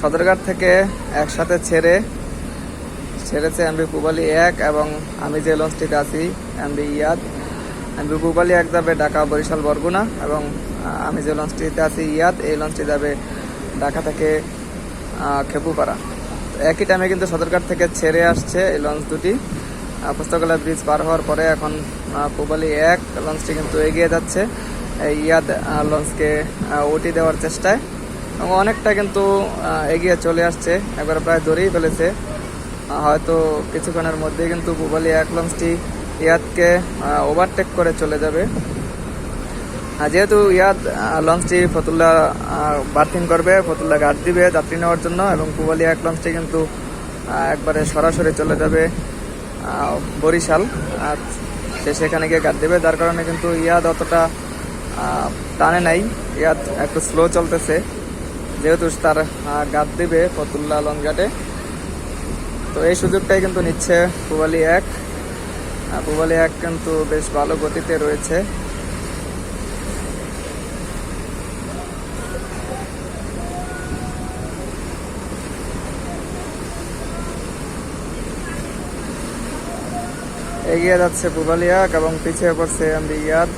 সদরঘাট থেকে একসাথে ছেড়ে, ছেড়েছে এমবি পুবালি এক এবং আমি যে লঞ্চটিতে আছি, এমবি ইয়াদ। এমবি পুবালি এক যাবে ঢাকা, বরিশাল, বরগুনা এবং আমি যে লঞ্চটিতে আছি, ইয়াদ, এই লঞ্চটি যাবে ঢাকা থেকে খেপুপাড়া। একই টাইমে কিন্তু সদরঘাট থেকে ছেড়ে আসছে এই লঞ্চ দুটি। পুস্তকালয় ব্রিজ পার হওয়ার পরে এখন পুবালি এক লঞ্চটি কিন্তু এগিয়ে যাচ্ছে। ইয়াদ লঞ্চকে ওটি দেওয়ার চেষ্টায়। অনেকটা কিন্তু এগিয়ে চলে আসছে। একবার প্রায় ধরেই ফেলেছে। হয়তো কিছুক্ষণের মধ্যেই কিন্তু পুবালি এক লঞ্চটি ইয়াদকে ওভারটেক করে চলে যাবে। যেহেতু ইয়াদ লঞ্চটি ফতুল্লা বার্থিং করবে, ফতুল্লা ঘাট দিবে যাত্রী নেওয়ার জন্য এবং পুবালি এক লঞ্চটি কিন্তু একবারে সরাসরি চলে যাবে বরিশাল। আর সে সেখানে গিয়ে ঘাট দেবে। যার কারণে কিন্তু ইয়াদ অতটা টানে নাই। ইয়াদ একটু স্লো চলতেছে। যেহেতু তার ঘাট দিবে ফতুল্লা লঞ্চ ঘাটে তো এই সুযোগটাই কিন্তু নিচ্ছে পুবালি এক। পুবালি এক কিন্তু বেশ ভালো গতিতে রয়েছে। এগিয়ে যাচ্ছে পুবালিয়াক এবং পিছিয়ে পড়ছে এমবি ইয়াদ।